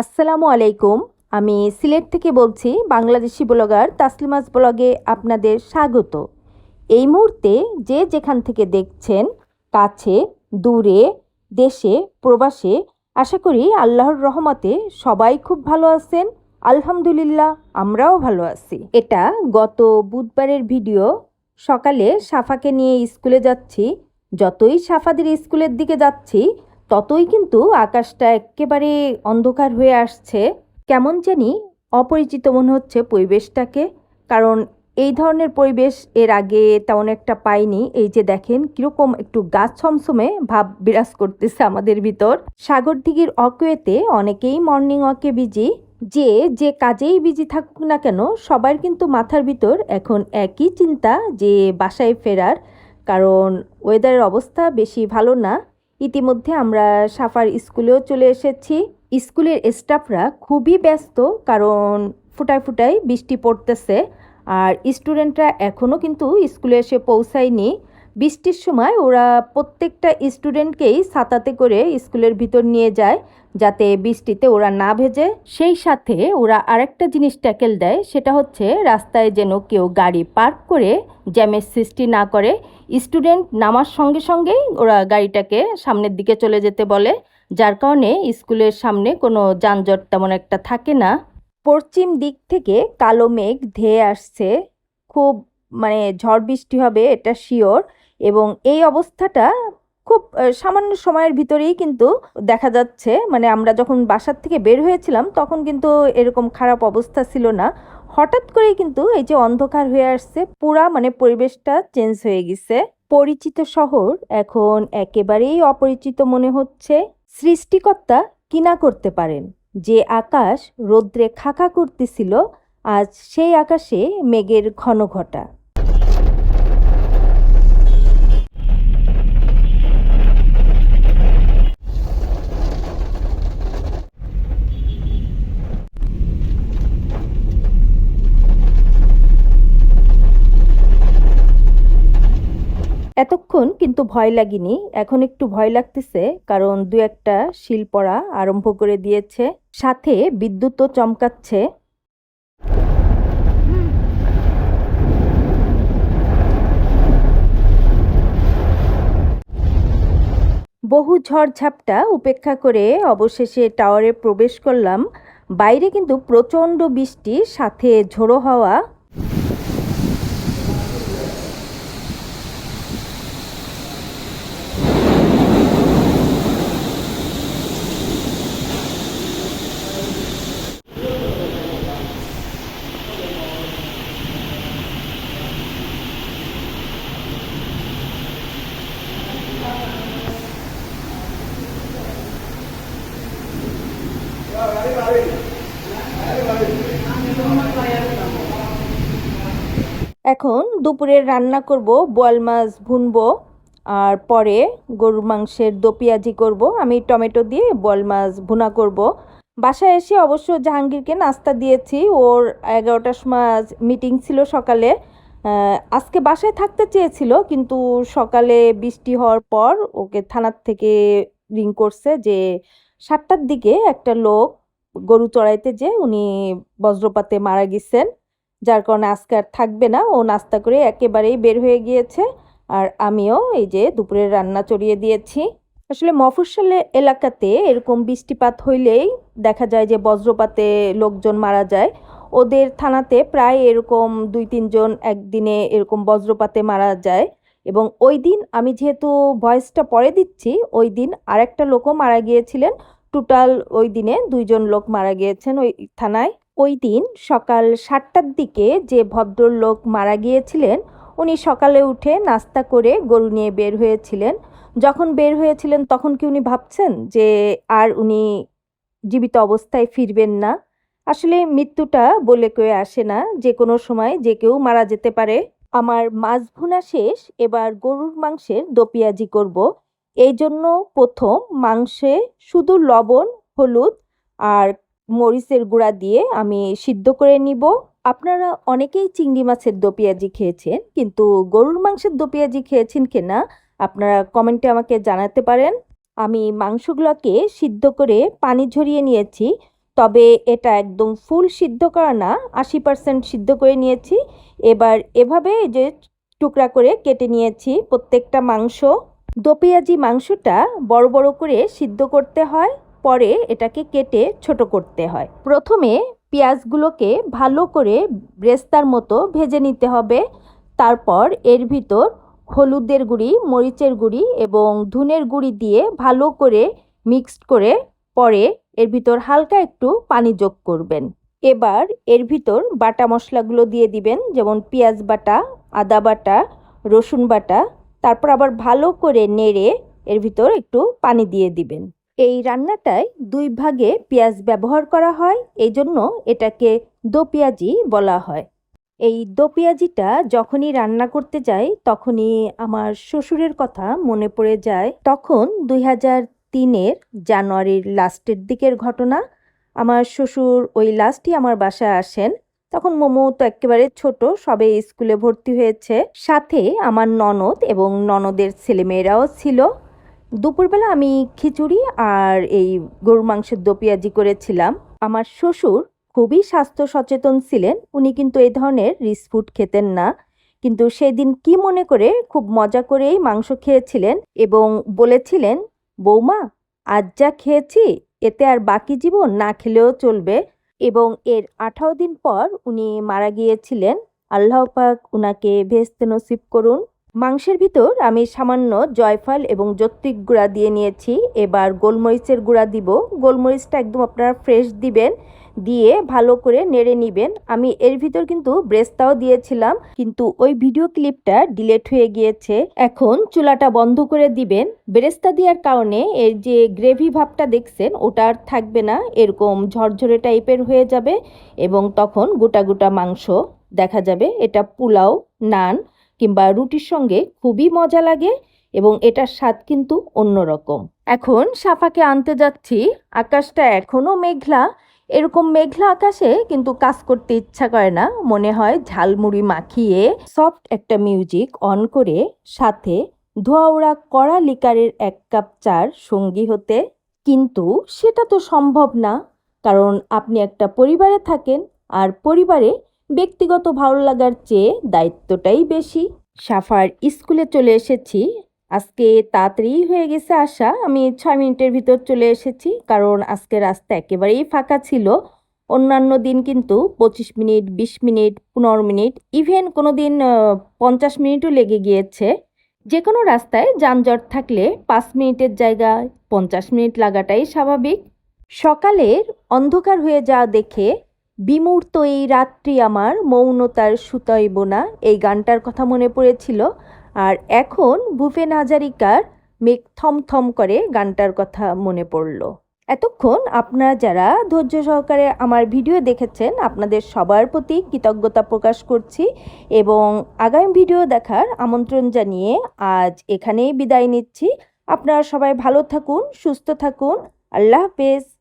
আসসালামু আলাইকুম। আমি সিলেট থেকে বলছি, বাংলাদেশি ব্লগার তাসলিমাস ব্লগে আপনাদের স্বাগত। এই মুহূর্তে যে যেখান থেকে দেখছেন, কাছে, দূরে, দেশে, প্রবাসে, আশা করি আল্লাহর রহমতে সবাই খুব ভালো আছেন। আলহামদুলিল্লাহ, আমরাও ভালো আছি। এটা গত বুধবারের ভিডিও। সকালে সাফাকে নিয়ে স্কুলে যাচ্ছি। যতই সাফাদের স্কুলের দিকে যাচ্ছি ততই কিন্তু আকাশটা একেবারে অন্ধকার হয়ে আসছে। কেমন জানি অপরিচিত মনে হচ্ছে পরিবেশটাকে, কারণ এই ধরনের পরিবেশ এর আগে তেমন একটা পাইনি। এই যে দেখেন, কীরকম একটু গাছ ছমছমে ভাব বিরাজ করতেছে আমাদের ভিতর। সাগর দিঘির অনেকেই মর্নিং ওয়াকে বিজি যে যে কাজেই বিজি থাকুক না কেন, সবার কিন্তু মাথার ভিতর এখন একই চিন্তা যে বাসায় ফেরার, কারণ ওয়েদারের অবস্থা বেশি ভালো না। ইতিমধ্যে আমরা সাফার স্কুলেও চলে এসেছি। স্কুলের স্টাফরা খুবই ব্যস্ত, কারণ ফুটায় ফুটায় বৃষ্টি পড়তেছে। আর স্টুডেন্টরা এখনও কিন্তু স্কুলে এসে পৌঁছায়নি। বৃষ্টির সময় ওরা প্রত্যেকটা স্টুডেন্টকেই ছাতাতে করে স্কুলের ভিতর নিয়ে যায় যাতে বৃষ্টিতে ওরা না ভেজে। সেই সাথে ওরা আরেকটা জিনিস ট্যাকেল দেয়, সেটা হচ্ছে রাস্তায় যেন কেউ গাড়ি পার্ক করে জ্যামের সৃষ্টি না করে। স্টুডেন্ট নামার সঙ্গে সঙ্গেই ওরা গাড়িটাকে সামনের দিকে চলে যেতে বলে, যার কারণে স্কুলের সামনে কোনো যানজট তেমন একটা থাকে না। পশ্চিম দিক থেকে কালো মেঘ ধেয়ে আসছে। খুব মানে ঝড় বৃষ্টি হবে, এটা শিওর এবং এই অবস্থাটা খুব সামান্য সময়ের ভিতরেই কিন্তু দেখা যাচ্ছে। মানে আমরা যখন বাসার থেকে বের হয়েছিলাম, তখন কিন্তু এরকম খারাপ অবস্থা ছিল না। হঠাৎ করেই কিন্তু এই যে অন্ধকার হয়ে আসছে, পুরা মানে পরিবেশটা চেঞ্জ হয়ে গেছে। পরিচিত শহর এখন একেবারেই অপরিচিত মনে হচ্ছে। সৃষ্টিকর্তা কিনা করতে পারেন। যে আকাশ রৌদ্রে খাকা করতেছিল, আজ সেই আকাশে মেঘের ঘন ঘটা এতক্ষণ কিন্তু ভয় লাগেনি। এখন একটু ভয় লাগতেছে, কারণ দু একটা শিল পড়া আরম্ভ করে দিয়েছে, সাথে বিদ্যুৎও চমকাচ্ছে। বহু ঝড়ঝাপটা উপেক্ষা করে অবশেষে টাওয়ারে প্রবেশ করলাম। বাইরে কিন্তু প্রচণ্ড বৃষ্টি, সাথে ঝোড়ো হাওয়া। এখন দুপুরে রান্না করব বোয়াল মাছ ভুনবো, আর পরে গরুর মাংসের দো পেঁয়াজি করব। আমি টমেটো দিয়ে বোয়াল মাছ ভুনা করব। বাসায় এসে অবশ্য জাহাঙ্গীরকে নাস্তা দিয়েছি। ওর এগারোটার সময় মিটিং ছিল সকালে। আজকে বাসায় থাকতে চেয়েছিল, কিন্তু সকালে বৃষ্টি হওয়ার পর ওকে থানার থেকে রিং করছে যে সাতটার দিকে একটা লোক গরু চড়াইতে যে উনি বজ্রপাতে মারা গেছেন, যার কারণে আজকে আর থাকবে না। ও নাস্তা করে একেবারেই বের হয়ে গিয়েছে। আর আমিও এই যে দুপুরের রান্না চড়িয়ে দিয়েছি। আসলে মফস্বল এলাকাতে এরকম বৃষ্টিপাত হইলেই দেখা যায় যে বজ্রপাতে লোকজন মারা যায়। ওদের থানাতে প্রায় এরকম দুই তিনজন একদিনে এরকম বজ্রপাতে মারা যায়। এবং ওই দিন আমি যেহেতু ভয়েসটা পরে দিচ্ছি, ওই দিন আরেকটা লোকও মারা গিয়েছিলেন। টোটাল ওই দিনে দুইজন লোক মারা গিয়েছেন ওই থানায়। ওই দিন সকাল সাতটার দিকে যে ভদ্রলোক মারা গিয়েছিলেন, উনি সকালে উঠে নাস্তা করে গরু নিয়ে বের হয়েছিলেন। যখন বের হয়েছিলেন তখন কি উনি ভাবছেন যে আর উনি জীবিত অবস্থায় ফিরবেন না? আসলে মৃত্যুটা বলে কয়ে আসে না, যে কোনো সময় যে কেউ মারা যেতে পারে। আমার মাছ ভুনা শেষ, এবার গরুর মাংসের দো পেঁয়াজি করব। এই জন্য প্রথম মাংসে শুধু লবণ, হলুদ আর মরিচের গুঁড়া দিয়ে আমি সিদ্ধ করে নিব। আপনারা অনেকেই চিংড়ি মাছের দো পেঁয়াজি খেয়েছেন, কিন্তু গরুর মাংসের দো পেঁয়াজি খেয়েছেন কিনা আপনারা কমেন্টে আমাকে জানাতে পারেন। আমি মাংসগুলোকে সিদ্ধ করে পানি ঝরিয়ে নিয়েছি, তবে এটা একদম ফুল সিদ্ধ করা না, আশি পার্সেন্ট সিদ্ধ করে নিয়েছি। এবার এভাবে যে টুকরা করে কেটে নিয়েছি, প্রত্যেকটা মাংস দো পেঁয়াজি মাংসটা বড় বড় করে সিদ্ধ করতে হয়, পরে এটাকে কেটে ছোট করতে হয়। প্রথমে পেঁয়াজগুলোকে ভালো করে ব্রেস্তার মতো ভেজে নিতে হবে। তারপর এর ভিতর হলুদের গুঁড়ি, মরিচের গুঁড়ি এবং ধুনের গুঁড়ি দিয়ে ভালো করে মিক্সড করে পরে এর ভিতর হালকা একটু পানি যোগ করবেন। এবার এর ভিতর বাটা মশলাগুলো দিয়ে দিবেন, যেমন পেঁয়াজ বাটা, আদা বাটা, রসুন বাটা তারপর আবার ভালো করে নেড়ে এর ভিতর একটু পানি দিয়ে দিবেন। এই রান্নাটায় দুই ভাগে পেঁয়াজ ব্যবহার করা হয়, এই জন্য এটাকে দো পেঁয়াজি বলা হয়। এই দো পেঁয়াজিটা যখনই রান্না করতে যাই, তখনই আমার শ্বশুরের কথা মনে পড়ে যায়। তখন দুই হাজার তিনের জানুয়ারির লাস্টের দিকের ঘটনা, আমার শ্বশুর ওই লাস্টই আমার বাসায় আসেন। তখন মোমো তো একেবারে ছোট, সবে স্কুলে ভর্তি হয়েছে। সাথে আমার ননদ এবং ননদের ছেলেমেয়েরাও ছিল। দুপুরবেলা আমি খিচুড়ি আর এই গরুর মাংসের দো পেঁয়াজি করেছিলাম। আমার শ্বশুর খুবই স্বাস্থ্য সচেতন ছিলেন, উনি কিন্তু এই ধরনের রিচ ফুড খেতেন না। কিন্তু সেদিন কি মনে করে খুব মজা করেই মাংস খেয়েছিলেন এবং বলেছিলেন, বৌমা, আজ যা খেয়েছি, এতে আর বাকি জীবন না খেলেও চলবে। এবং এর আঠারো দিন পর উনি মারা গিয়েছিলেন। আল্লাহ পাক উনাকে ভেস্তে নসিব করুন। মাংসের ভিতর আমি সামান্য জয়ফল এবং যত্রিক গুঁড়া দিয়ে নিয়েছি। এবার গোলমরিচের গুঁড়া দিব। গোলমরিচটা একদম আপনারা ফ্রেশ দিবেন। দিয়ে ভালো করে নেড়ে নিবেন। আমি এর ভিতর কিন্তু ব্রেস্তাও দিয়েছিলাম, কিন্তু ওই ভিডিও ক্লিপটা ডিলেট হয়ে গিয়েছে। এখন চুলাটা বন্ধ করে দিবেন। বেরেস্তা দেওয়ার কারণে এর যে গ্রেভি ভাবটা দেখছেন, ওটা আর থাকবে না। এরকম ঝরঝরে টাইপের হয়ে যাবে এবং তখন গোটা গোটা মাংস দেখা যাবে। এটা পোলাও, নান কিংবা রুটির সঙ্গে খুবই মজা লাগে এবং এটার স্বাদ কিন্তু অন্যরকম। এখন সাফাকে আনতে যাচ্ছি। আকাশটা এখনও মেঘলা। এরকম মেঘলা আকাশে কিন্তু কাজ করতে ইচ্ছা করে না। মনে হয় ঝালমুড়ি মাখিয়ে সফট একটা মিউজিক অন করে সাথে ধোয়াওড়া কড়া লিকারের এক কাপ চার সঙ্গী হতে। কিন্তু সেটা তো সম্ভব না, কারণ আপনি একটা পরিবারে থাকেন আর পরিবারে ব্যক্তিগত ভালো লাগার চেয়ে দায়িত্বটাই বেশি। সাফার স্কুলে চলে এসেছি আজকে তাড়াতাড়ি হয়ে গেছে আসা। আমি ছয় মিনিটের ভিতর চলে এসেছি, কারণ আজকে রাস্তা একেবারেই ফাঁকা ছিল। অন্যান্য দিন কিন্তু পঁচিশ মিনিট, বিশ মিনিট, পনেরো মিনিট ইভেন কোনো দিন পঞ্চাশ মিনিটও লেগে গিয়েছে। যে কোনো রাস্তায় যানজট থাকলে পাঁচ মিনিটের জায়গায় পঞ্চাশ মিনিট লাগাটাই স্বাভাবিক। সকালের অন্ধকার হয়ে যাওয়া দেখে বিমূর্ত এই রাত্রি আমার মৌনতার সুতোয় বোনা। এই গানটার কথা মনে পড়েছিল। আর এখন ভূপেন হাজারিকার মেঘ থমথম করে গানটার কথা মনে পড়ল। এতক্ষণ আপনারা যারা ধৈর্য সহকারে আমার ভিডিও দেখেছেন, আপনাদের সবার প্রতি কৃতজ্ঞতা প্রকাশ করছি এবং আগামী ভিডিও দেখার আমন্ত্রণ জানিয়ে আজ এখানেই বিদায় নিচ্ছি। আপনারা সবাই ভালো থাকুন, সুস্থ থাকুন। আল্লাহ হাফেজ।